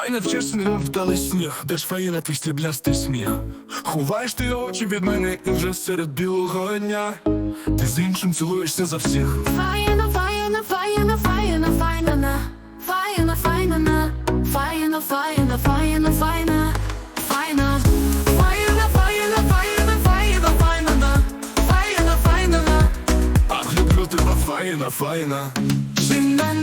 Ай, невчесним вдалий сніг, де ж фаїна твій стріблястий сміх. Ховаєш ти очі від мене і вже серед білого дня. Ти з іншим цілуєшся за всіх. Файна файна на Фаїна, фаїна, фаїна, файна Файна Фаїна, фаїна, фаїна, фаїна, файна на Фаїна, файна на Ах, люблю тебе, фаїна, фаїна. Шинна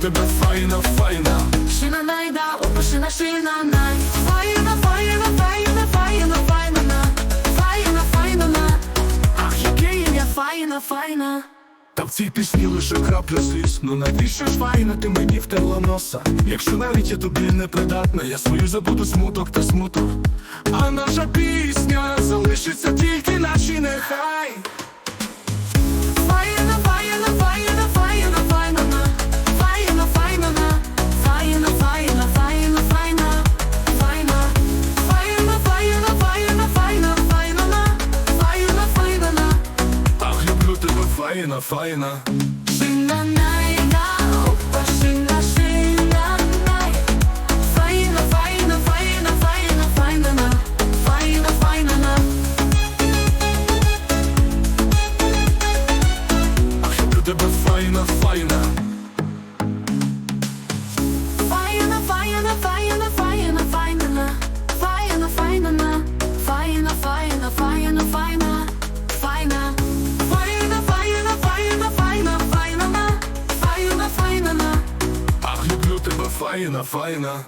тебе, фаїна, фаїна. Шинна найда, опа, шинна, шинна най Фаїна, фаїна, фаїна, фаїна, файна на Фаїна, файна на Ах, яке ім'я фаїна, файна Та в цій пісні лише крапля сліз Ну навіщо ж файна ти мені втерла носа? Якщо навіть я тобі не придатна, я свою забуду смуток та смуток. А наша пісня тебе, файна. Шина найна, опа, шина, шина най Файна, файна, файна, файна, файна на файна, файна на Ах, люблю тебе, файна, фаїна. Файна. фаїна.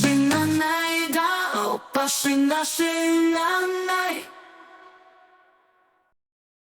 Шинна найда, опа, шина, шина, най